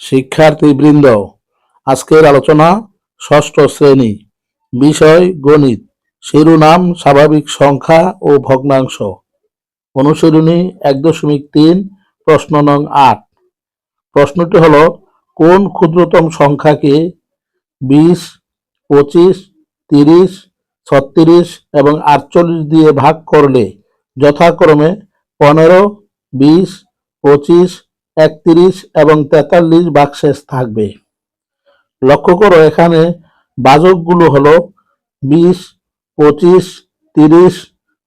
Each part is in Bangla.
শিক্ষার্থীবৃন্দ, আজকের আলোচনা ষষ্ঠ শ্রেণি, বিষয় গণিত, শিরোনাম, স্বাভাবিক সংখ্যা ও ভগ্নাংশ। অনুশীলনী এক দশমিক তিন, প্রশ্ন নং আট। প্রশ্নটি হল, কোন ক্ষুদ্রতম সংখ্যাকে বিশ, পঁচিশ, তিরিশ, ছত্রিশ এবং আটচল্লিশ দিয়ে ভাগ করলে যথাক্রমে পনেরো, বিশ, পঁচিশ একত্রিশ এবং তেতাল্লিশ বাক্সেস থাকবে। লক্ষ্য করো, এখানে বাজকগুলো হলো বিশ, পঁচিশ, তিরিশ,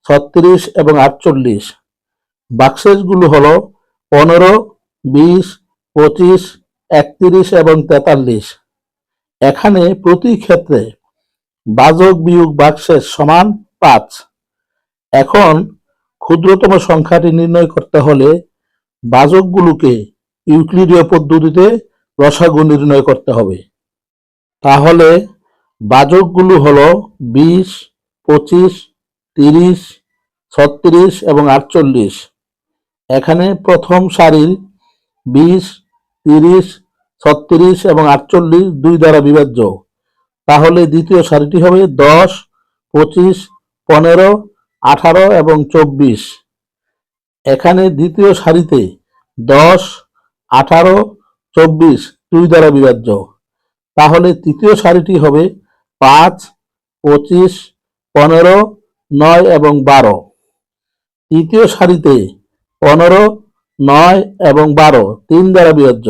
ছত্রিশ এবং আটচল্লিশ। বাক্সেসগুলো হলো পনেরো, বিশ, পঁচিশ, একত্রিশ এবং তেতাল্লিশ। এখানে প্রতি ক্ষেত্রে বাজক বিয়োগ বাক্সেস সমান পাঁচ। এখন ক্ষুদ্রতম সংখ্যাটি নির্ণয় করতে হলে বাজকগুলোকে ইউক্লিডীয় পদ্ধতিতে রসাগু নির্ণয় করতে হবে। তাহলে বাজকগুলো হল বিশ, পঁচিশ, তিরিশ, ছত্রিশ এবং আটচল্লিশ। এখানে প্রথম সারির বিশ, তিরিশ, ছত্রিশ এবং আটচল্লিশ দুই দ্বারা বিভাজ্য। তাহলে দ্বিতীয় সারিটি হবে দশ, পঁচিশ, পনেরো, আঠারো এবং চব্বিশ। এখানে দ্বিতীয় সারিতে দশ, আঠারো, চব্বিশ, দুই দ্বারা বিভাজ্য। তাহলে তৃতীয় সারিটি হবে পাঁচ, পঁচিশ, পনেরো, নয় এবং বারো। তৃতীয় সারিতে পনেরো, নয় এবং বারো, তিন দ্বারা বিভাজ্য।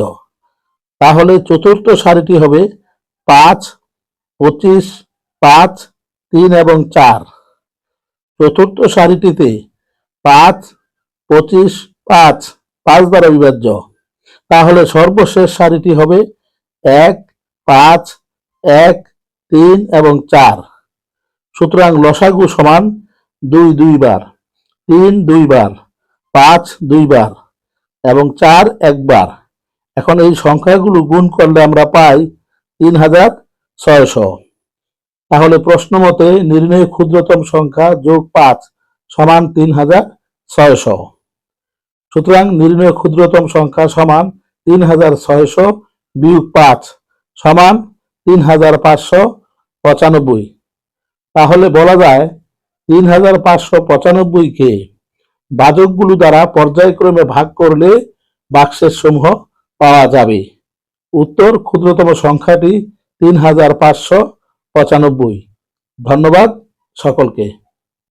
তাহলে চতুর্থ সারিটি হবে পাঁচ, পঁচিশ, পাঁচ, তিন এবং চার। চতুর্থ সারিটিতে পাঁচ, পঁচিশ, পাঁচ পাঁচ দ্বারা বিভাজ্য। তাহলে সর্বশেষ সারিটি হবে এক, পাঁচ, এক, তিন এবং চার। সুতরাং লসাগু সমান দুই দুইবার, তিন দুইবার, পাঁচ দুইবার এবং চার একবার। এখন এই সংখ্যাগুলো গুণ করলে আমরা পাই তিন হাজার ছয়শো। তাহলে প্রশ্ন মতে নির্ণয় ক্ষুদ্রতম সংখ্যা যোগ পাঁচ সমান তিন হাজার ছয়শো। সুতরাং নির্ণয় ক্ষুদ্রতম সংখ্যা সমান তিন হাজার ছয়শো বিয়োগ পাঁচ সমান তিন হাজার পাঁচশো পঁচানব্বই। তাহলে বলা যায় তিন হাজার পাঁচশো পঁচানব্বইকে বাজকগুলো দ্বারা পর্যায়ক্রমে ভাগ করলে বাক্সের সমূহ পাওয়া যাবে। উত্তর ক্ষুদ্রতম সংখ্যাটি তিন হাজার পাঁচশো পঁচানব্বই। ধন্যবাদ সকলকে।